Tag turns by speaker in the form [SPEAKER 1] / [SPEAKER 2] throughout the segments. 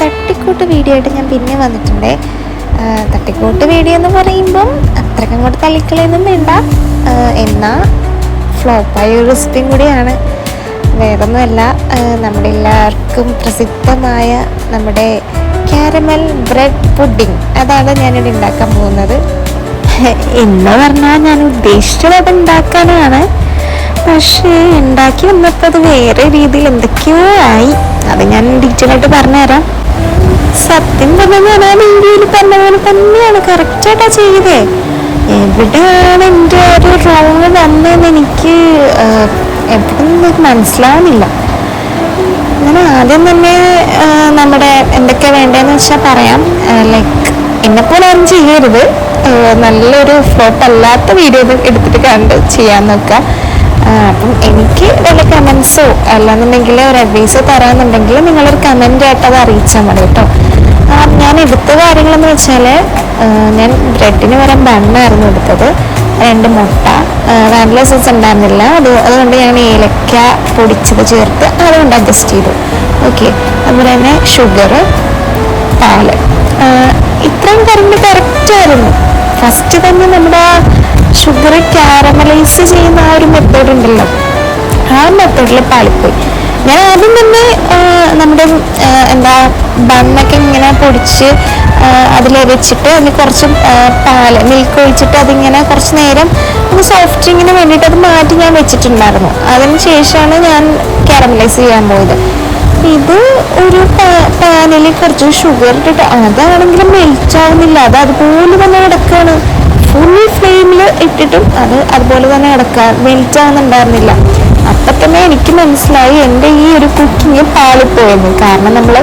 [SPEAKER 1] തട്ടിക്കൂട്ട് വീഡിയോ ആയിട്ട് ഞാൻ പിന്നെ വന്നിട്ടുണ്ട്. തട്ടിക്കൂട്ട് വീഡിയോ എന്ന് പറയുമ്പം അത്രയ്ക്കും കൂടെ തള്ളിക്കളയൊന്നും വേണ്ട. എന്നാൽ എന്നാ ഫ്ലോപ്പായ ഒരു റെസിപ്പിയും കൂടിയാണ്. വേറൊന്നുമല്ല ഒന്നുമല്ല നമ്മുടെ എല്ലാവർക്കും പ്രസിദ്ധമായ നമ്മുടെ കാരമൽ ബ്രെഡ് പുഡിംഗ് അതാണ് ഞാനിവിടെ ഉണ്ടാക്കാൻ പോകുന്നത്. എന്ന് പറഞ്ഞാൽ ഞാൻ ഉദ്ദേശിച്ചത് അത് ഉണ്ടാക്കാനാണ് പക്ഷേ ഉണ്ടാക്കി വന്നപ്പോൾ അത് വേറെ രീതിയിൽ എന്തൊക്കെയോ ആയി. അത് ഞാൻ ഡീറ്റെയിൽ ആയിട്ട് പറഞ്ഞുതരാം. സത്യം പറഞ്ഞാൽ ഞാൻ ആ തന്നെ പറഞ്ഞ പോലെ തന്നെയാണ്. കറക്റ്റായിട്ടാ ചെയ്തേ. എവിടെയാണ് എന്റെ ഒരു റോങ് വന്നതെന്ന് എനിക്ക് എവിടെ മനസ്സിലാവുന്നില്ല. ഞാൻ ആദ്യം തന്നെ നമ്മുടെ എന്തൊക്കെ വേണ്ടതെന്ന് വെച്ചാൽ പറയാം. ലൈക്ക് എന്നെപ്പോലെ ആരും ചെയ്യരുത്. നല്ലൊരു ഫ്ലോപ്പ് അല്ലാത്ത വീഡിയോ എടുത്തിട്ട് കണ്ട് ചെയ്യാൻ നോക്കുക അപ്പം എനിക്ക് വല്ല കമൻസോ അല്ലാന്നുണ്ടെങ്കിൽ ഒരു അഡ്വൈസോ തരാന്നുണ്ടെങ്കിൽ നിങ്ങളൊരു കമന്റ് ആയിട്ട് അത് അറിയിച്ചാൽ മതി കേട്ടോ. ഞാൻ എടുത്ത കാര്യങ്ങളെന്ന് വെച്ചാൽ ഞാൻ ബ്രെഡിന് പകരം ബണ്ണായിരുന്നു എടുത്തത്. രണ്ട് മുട്ട വാനില സോസ് ഉണ്ടായിരുന്നില്ല. അത് അതുകൊണ്ട് ഞാൻ ഏലക്ക പൊടിച്ചത് ചേർത്ത് അതുകൊണ്ട് അഡ്ജസ്റ്റ് ചെയ്തു. ഓക്കെ അതുപോലെ തന്നെ ഷുഗർ പാൽ. ഇത്രയും കാര്യങ്ങൾ കറക്റ്റായിരുന്നു ഫസ്റ്റ് തന്നെ നമ്മുടെ ഷുഗർ ക്യാരമലൈസ് ചെയ്യുന്ന ആ ഒരു മെത്തേഡ് ഉണ്ടല്ലോ. ആ മെത്തേഡിൽ പാളിപ്പോയി. ഞാൻ ആദ്യം തന്നെ നമ്മുടെ എന്താ ബണ്ണൊക്കെ ഇങ്ങനെ പൊടിച്ച് അതിൽ വെച്ചിട്ട് അതിൽ കുറച്ച് പാൽ മിൽക്ക് ഒഴിച്ചിട്ട് അതിങ്ങനെ കുറച്ച് നേരം ഒന്ന് സോഫ്റ്റിങ്ങിന് വേണ്ടിയിട്ട് അത് മാറ്റി ഞാൻ വെച്ചിട്ടുണ്ടായിരുന്നു. അതിന് ശേഷമാണ് ഞാൻ കാരമലൈസ് ചെയ്യാൻ പോയത്. ഇത് ഒരു പാനിൽ കുറച്ച് ഷുഗർ ഇട്ടിട്ട് അതാണെങ്കിലും മെൽറ്റ് ആവുന്നില്ല. അത് അതുപോലെ തന്നെ ഫ്ലെയിമിൽ ഇട്ടിട്ടും അത് അതുപോലെ തന്നെ കിടക്കാൻ മെൽറ്റ് ആവുന്നുണ്ടായിരുന്നില്ല അപ്പം തന്നെ എനിക്ക് മനസ്സിലായി എന്റെ ഈ ഒരു കുക്കിങ് പാളിപ്പോയെന്ന് കാരണം നമ്മൾ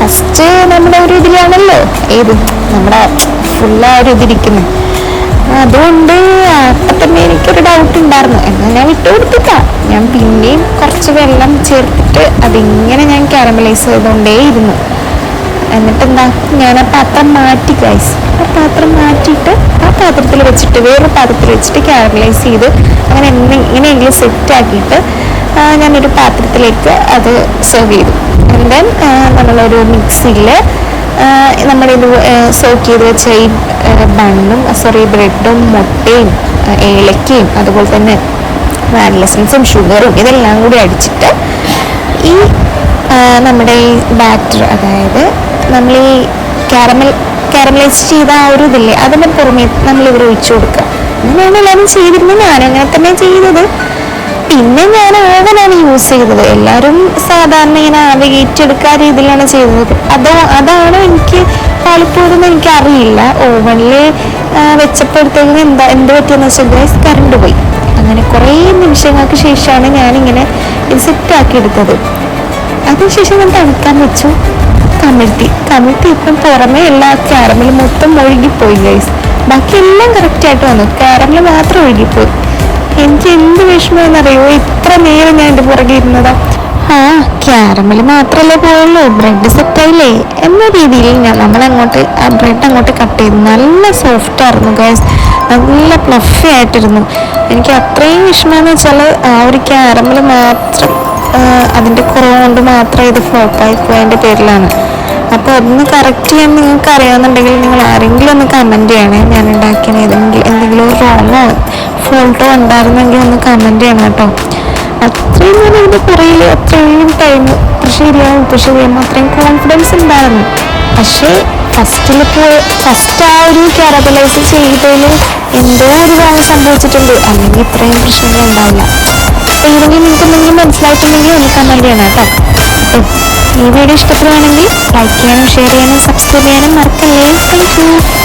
[SPEAKER 1] ഫസ്റ്റ് നമ്മുടെ ഒരു ഇതിലാണല്ലോ ഏത്? നമ്മുടെ ആ ഒരു ഇതിരിക്കുന്നത് അതുകൊണ്ട് അപ്പം തന്നെ എനിക്കൊരു ഡൗട്ട് ഉണ്ടായിരുന്നു. എന്നാൽ ഞാൻ വിട്ടു കൊടുത്തിട്ടാ ഞാൻ പിന്നെയും കുറച്ച് വെള്ളം ചേർത്തിട്ട് അതിങ്ങനെ ഞാൻ കാരമലൈസ് ചെയ്തുകൊണ്ടേയിരുന്നു. എന്നിട്ടെന്താ? ഞാൻ ആ പാത്രം മാറ്റി ഗൈസ് ആ പാത്രം മാറ്റിയിട്ട് ആ പാത്രത്തിൽ വെച്ചിട്ട് വേറൊരു പാത്രത്തിൽ വെച്ചിട്ട് ക്യാരലൈസ് ചെയ്ത് അങ്ങനെ ഇങ്ങനെയെങ്കിലും സെറ്റ് ആക്കിയിട്ട് ആ, ഞാനൊരു പാത്രത്തിലേക്ക് അത് സെർവ് ചെയ്തു. ആൻഡ് ദെൻ നമ്മളൊരു മിക്സിയിൽ നമ്മളിത് സോക്ക് ചെയ്ത് വെച്ച ഈ ബണ്ണും സോറി ബ്രെഡും മുട്ടയും ഏലക്കയും അതുപോലെ തന്നെ വാനിലസൻസും ഷുഗറും ഇതെല്ലാം കൂടി അടിച്ചിട്ട് ഈ നമ്മുടെ ഈ ബാറ്റർ അതായത് നമ്മൾ ഈ കാരമൽ കാരമലൈസ് ചെയ്ത ആ ഒരു ഇതില്ലേ അതിന്റെ പുറമെ നമ്മൾ ഇവിടെ ഒഴിച്ചു കൊടുക്കുക. അങ്ങനെയാണ് എല്ലാവരും ചെയ്തിരുന്നത്. ഞാൻ അങ്ങനെ തന്നെ ചെയ്തത്. പിന്നെ ഞാൻ ഓവനാണ് യൂസ് ചെയ്തത്. എല്ലാവരും സാധാരണ ഇങ്ങനെ ആവികേറ്റ് എടുക്കാൻ രീതിയിലാണ് ചെയ്തത്. അതോ അതാണ് എനിക്ക് പലപ്പോഴും എനിക്ക് അറിയില്ല. ഓവനിൽ വെച്ചപ്പോഴത്തേക്കും എന്താ എന്ത് പറ്റിയെന്ന് വെച്ചാൽ കറണ്ട് പോയി. അങ്ങനെ കുറേ നിമിഷങ്ങൾക്ക് ശേഷമാണ് ഞാനിങ്ങനെ ഇത് സെറ്റാക്കി എടുത്തത്. അതിനുശേഷം ഞാൻ തണുക്കാൻ വെച്ചു? കമിഴ്ത്തി. കമിഴ്ത്തി ഇപ്പം പുറമേ എല്ലാ കാരമിൽ മൊത്തം ഒഴുകിപ്പോയി ഗൈസ് ബാക്കി എല്ലാം കറക്റ്റായിട്ട് വന്നു. കാരമിൽ മാത്രം ഒഴുകിപ്പോയി. എനിക്ക് എന്ത് വിഷമമെന്നറിയോ ഇത്ര നേരം ഞാൻ എന്റെ പുറകെ ഇരുന്നതാ. ആ ക്യാരമൽ മാത്രമല്ലേ പോയുള്ളൂ ബ്രെഡ് സെറ്റായില്ലേ എന്ന രീതിയിൽ ഞാൻ നമ്മളങ്ങോട്ട് ആ ബ്രെഡ് അങ്ങോട്ട് കട്ട് ചെയ്തു. നല്ല സോഫ്റ്റ് ആയിരുന്നു ഗൈസ് നല്ല പ്ലഫി ആയിട്ടിരുന്നു. എനിക്ക് അത്രയും വിഷമമെന്ന് വെച്ചാൽ ആ ഒരു ക്യാരമൽ മാത്രം അതിന്റെ കുറവ് കൊണ്ട് മാത്രം ഇത് ഫ്ലോപ്പായി പോയതിന്റെ പേരിലാണ്. അപ്പോൾ അതൊന്ന് കറക്റ്റ് ചെയ്യാൻ നിങ്ങൾക്ക് അറിയാമെന്നുണ്ടെങ്കിൽ നിങ്ങൾ ആരെങ്കിലും ഒന്ന് കമന്റ് ചെയ്യണേ. ഞാൻ ഉണ്ടാക്കിയ ഏതെങ്കിലും എന്തെങ്കിലും റോങ്ങോ ഫോൾട്ടോ ഉണ്ടായിരുന്നെങ്കിൽ ഒന്ന് കമന്റ് ചെയ്യണം കേട്ടോ. അത്രയും ഞാൻ ഇത് പറയില്ല അത്രയും ടൈം ശരിയാവും. ഇപ്പം ശരിയാവും. അത്രയും കോൺഫിഡൻസ് ഉണ്ടായിരുന്നു. പക്ഷേ ഫസ്റ്റിൽ ഫസ്റ്റ് ആ ഒരു കാരബലൈസ് ചെയ്തതിൽ എന്തോ ഒരു കാര്യം സംഭവിച്ചിട്ടുണ്ട്. അല്ലെങ്കിൽ ഇത്രയും പ്രശ്നങ്ങൾ ഉണ്ടാവില്ല. ഇതെങ്കിലും നിങ്ങൾക്ക് എന്തെങ്കിലും മനസ്സിലായിട്ടുണ്ടെങ്കിൽ ഒന്ന് കമന്റ് ചെയ്യണം കേട്ടോ. ഈ വീഡിയോ ഇഷ്ടപ്പെടുകയാണെങ്കിൽ ലൈക്ക് ചെയ്യാനും ഷെയർ ചെയ്യാനും സബ്സ്ക്രൈബ് ചെയ്യാനും മറക്കല്ലേ. താങ്ക്